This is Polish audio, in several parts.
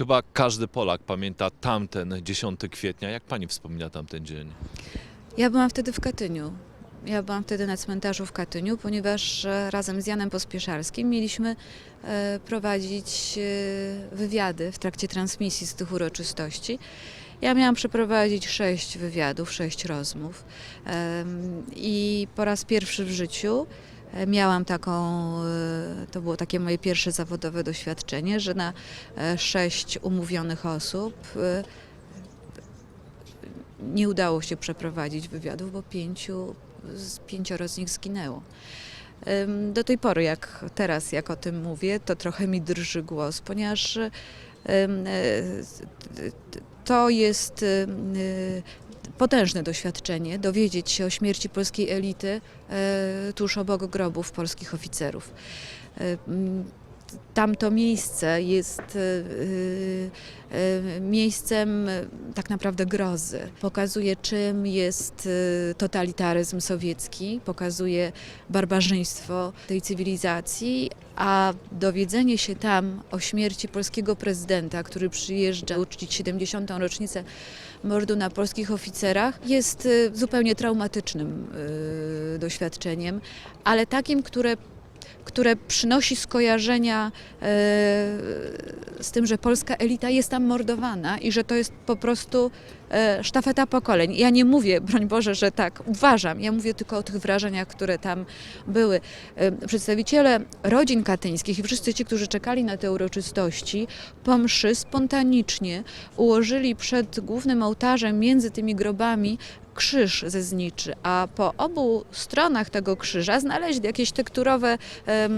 Chyba każdy Polak pamięta tamten 10 kwietnia. Jak pani wspomina tamten dzień? Ja byłam wtedy w Katyniu. Ja byłam wtedy na cmentarzu w Katyniu, ponieważ e, razem z Janem Pospieszarskim mieliśmy e, prowadzić e, wywiady w trakcie transmisji z tych uroczystości. Ja miałam przeprowadzić sześć wywiadów, sześć rozmów i po raz pierwszy w życiu miałam taką, e, to było takie moje pierwsze zawodowe doświadczenie, że na e, sześć umówionych osób e, nie udało się przeprowadzić wywiadów, bo pięciu, pięcioro z nich zginęło. Do tej pory, jak teraz, jak o tym mówię, to trochę mi drży głos, ponieważ e, to jest e, potężne doświadczenie dowiedzieć się o śmierci polskiej elity e, tuż obok grobów polskich oficerów. Tamto miejsce jest e, e, e, miejscem tak naprawdę grozy. Pokazuje, czym jest totalitaryzm sowiecki, pokazuje barbarzyństwo tej cywilizacji, a dowiedzenie się tam o śmierci polskiego prezydenta, który przyjeżdża uczcić 70. rocznicę mordu na polskich oficerach, jest zupełnie traumatycznym doświadczeniem, ale takim, które które przynosi skojarzenia e, z tym, że polska elita jest tam mordowana i że to jest po prostu e, sztafeta pokoleń. Ja nie mówię, broń Boże, że tak uważam, ja mówię tylko o tych wrażeniach, które tam były. E, Przedstawiciele rodzin katyńskich i wszyscy ci, którzy czekali na te uroczystości, po mszy spontanicznie ułożyli przed głównym ołtarzem między tymi grobami krzyż ze zniczy, a po obu stronach tego krzyża znaleźli jakieś tekturowe, e,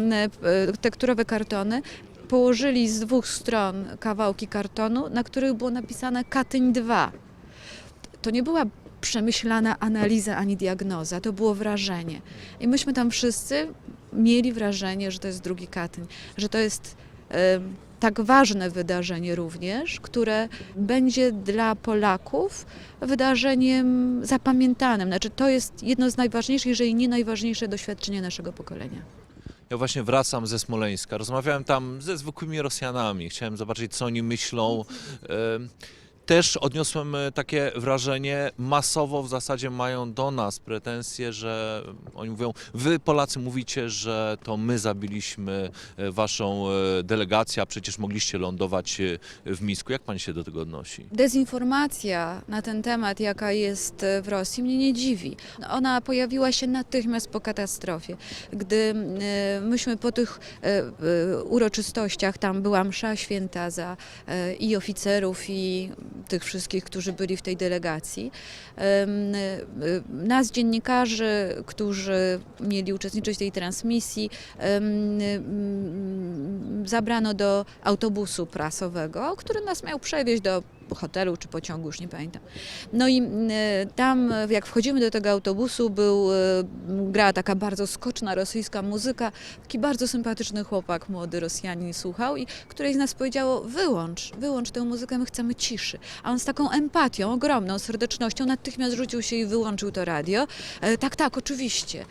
tekturowe kartony. Położyli z dwóch stron kawałki kartonu, na których było napisane Katyń 2. To nie była przemyślana analiza ani diagnoza, to było wrażenie. I myśmy tam wszyscy mieli wrażenie, że to jest drugi Katyń, że to jest em, tak ważne wydarzenie również, które będzie dla Polaków wydarzeniem zapamiętanym. Znaczy, to jest jedno z najważniejszych, jeżeli nie najważniejsze doświadczenie naszego pokolenia. Ja właśnie wracam ze Smoleńska. Rozmawiałem tam ze zwykłymi Rosjanami. Chciałem zobaczyć, co oni myślą. Też odniosłem e, takie wrażenie, masowo w zasadzie mają do nas pretensje, że oni mówią, wy Polacy mówicie, że to my zabiliśmy e, waszą e, delegację, a przecież mogliście lądować w Mińsku. Jak pani się do tego odnosi? Dezinformacja na ten temat, jaka jest w Rosji, mnie nie dziwi. Ona pojawiła się natychmiast po katastrofie. Gdy myśmy po tych uroczystościach, tam była msza święta za i oficerów, i tych wszystkich, którzy byli w tej delegacji. E, Nas, dziennikarzy, którzy mieli uczestniczyć w tej transmisji, zabrano do autobusu prasowego, który nas miał przewieźć do hotelu czy pociągu, już nie pamiętam. No i e, tam, e, jak wchodzimy do tego autobusu, był, e, grała taka bardzo skoczna rosyjska muzyka. Taki bardzo sympatyczny chłopak, młody Rosjanin słuchał i któreś z nas powiedziało, wyłącz, wyłącz tę muzykę, my chcemy ciszy. A on z taką empatią, ogromną serdecznością natychmiast rzucił się i wyłączył to radio. Tak, tak, oczywiście.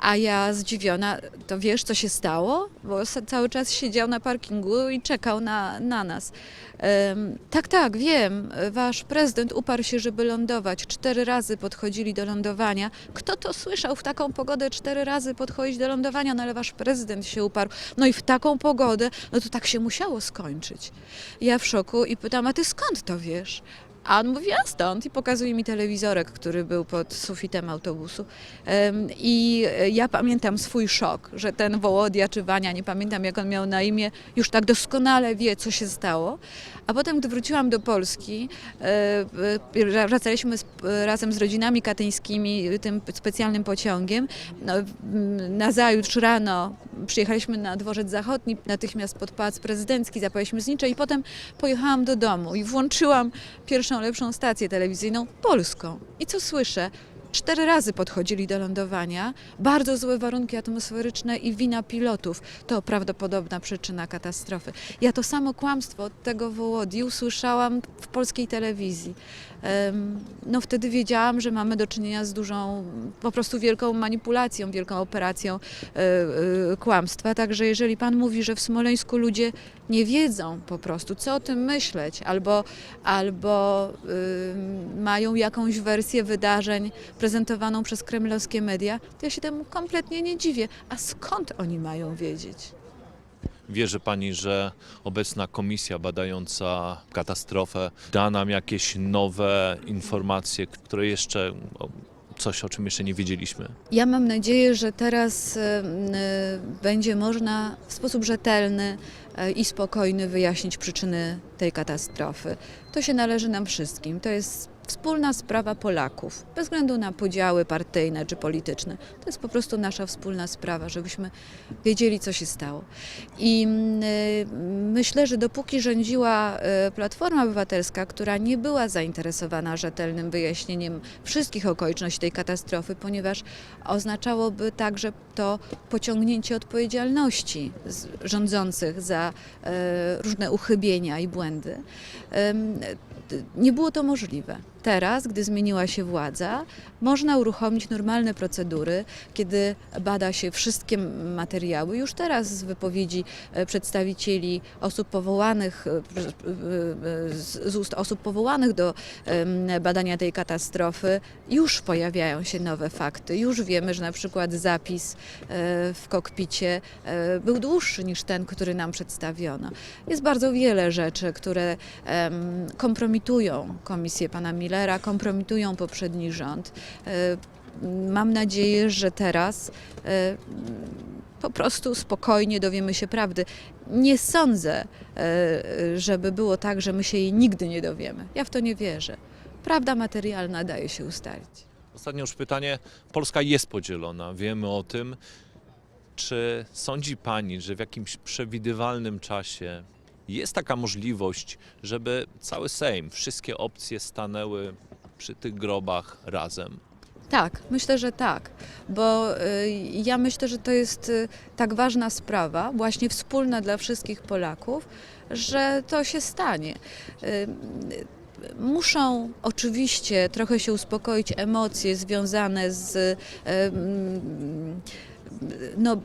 A ja zdziwiona, to wiesz, co się stało? Bo cały czas siedział na parkingu i czekał na, na nas. Em, tak, tak, wiem. Wasz prezydent uparł się, żeby lądować. Cztery razy podchodzili do lądowania. Kto to słyszał w taką pogodę cztery razy podchodzić do lądowania? No ale wasz prezydent się uparł. No i w taką pogodę, no to tak się musiało skończyć. Ja w szoku i pytam, a ty skąd to wiesz? A on mówi, a stąd i pokazuje mi telewizorek, który był pod sufitem autobusu. I e, ja pamiętam swój szok, że ten Wołodia czy Wania, nie pamiętam jak on miał na imię, już tak doskonale wie, co się stało. A potem, gdy wróciłam do Polski, e, e, wracaliśmy razem z rodzinami katyńskimi tym specjalnym pociągiem. No, nazajutrz rano przyjechaliśmy na dworzec zachodni, natychmiast pod Pałac Prezydencki, zapaliśmy znicze i potem pojechałam do domu i włączyłam pierwszą lepszą stację telewizyjną, polską. I co słyszę? Cztery razy podchodzili do lądowania. Bardzo złe warunki atmosferyczne i wina pilotów to prawdopodobna przyczyna katastrofy. Ja to samo kłamstwo od tego Wołodii usłyszałam w polskiej telewizji. no wtedy wiedziałam, że mamy do czynienia z dużą, po prostu wielką manipulacją, wielką operacją e, e, kłamstwa. Także jeżeli pan mówi, że w Smoleńsku ludzie nie wiedzą po prostu, co o tym myśleć, albo, albo mają jakąś wersję wydarzeń prezentowaną przez kremlowskie media, to ja się temu kompletnie nie dziwię. A skąd oni mają wiedzieć? Wierzy Pani, że obecna komisja badająca katastrofę da nam jakieś nowe informacje, które jeszcze, o, coś o czym jeszcze nie wiedzieliśmy? Ja mam nadzieję, że teraz y, będzie można w sposób rzetelny y, i spokojny wyjaśnić przyczyny tej katastrofy. To się należy nam wszystkim. To jest wspólna sprawa Polaków, bez względu na podziały partyjne czy polityczne. To jest po prostu nasza wspólna sprawa, żebyśmy wiedzieli, co się stało. I y, myślę, że dopóki rządziła y, Platforma Obywatelska, która nie była zainteresowana rzetelnym wyjaśnieniem wszystkich okoliczności tej katastrofy, ponieważ oznaczałoby także to pociągnięcie odpowiedzialności rządzących za e, różne uchybienia i błędy. Nie było to możliwe. Teraz, gdy zmieniła się władza, można uruchomić normalne procedury, kiedy bada się wszystkie materiały. Już teraz z wypowiedzi e, przedstawicieli osób powołanych, e, e, z ust osób powołanych do badania tej katastrofy, już pojawiają się nowe fakty. Już wiemy, że na przykład zapis w kokpicie był dłuższy niż ten, który nam przedstawiono. Jest bardzo wiele rzeczy, które kompromitują komisję pana Kompromitują poprzedni rząd. E, Mam nadzieję, że teraz e, po prostu spokojnie dowiemy się prawdy. Nie sądzę, e, żeby było tak, że my się jej nigdy nie dowiemy. Ja w to nie wierzę. Prawda materialna daje się ustalić. Ostatnie już pytanie. Polska jest podzielona, wiemy o tym. Czy sądzi Pani, że w jakimś przewidywalnym czasie jest taka możliwość, żeby cały Sejm, wszystkie opcje stanęły przy tych grobach razem? Tak, myślę, że tak, bo y, ja myślę, że to jest y, tak ważna sprawa, właśnie wspólna dla wszystkich Polaków, że to się stanie. Y, Muszą oczywiście trochę się uspokoić emocje związane z mm, no,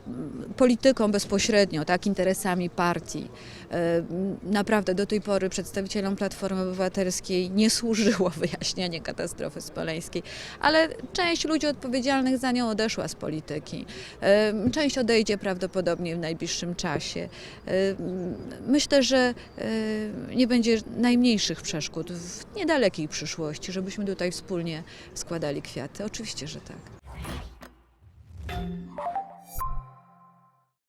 polityką bezpośrednio, tak, interesami partii. E, Naprawdę do tej pory przedstawicielom Platformy Obywatelskiej nie służyło wyjaśnianie katastrofy smoleńskiej, ale część ludzi odpowiedzialnych za nią odeszła z polityki. E, Część odejdzie prawdopodobnie w najbliższym czasie. E, Myślę, że nie będzie najmniejszych przeszkód w niedalekiej przyszłości, żebyśmy tutaj wspólnie składali kwiaty. Oczywiście, że tak.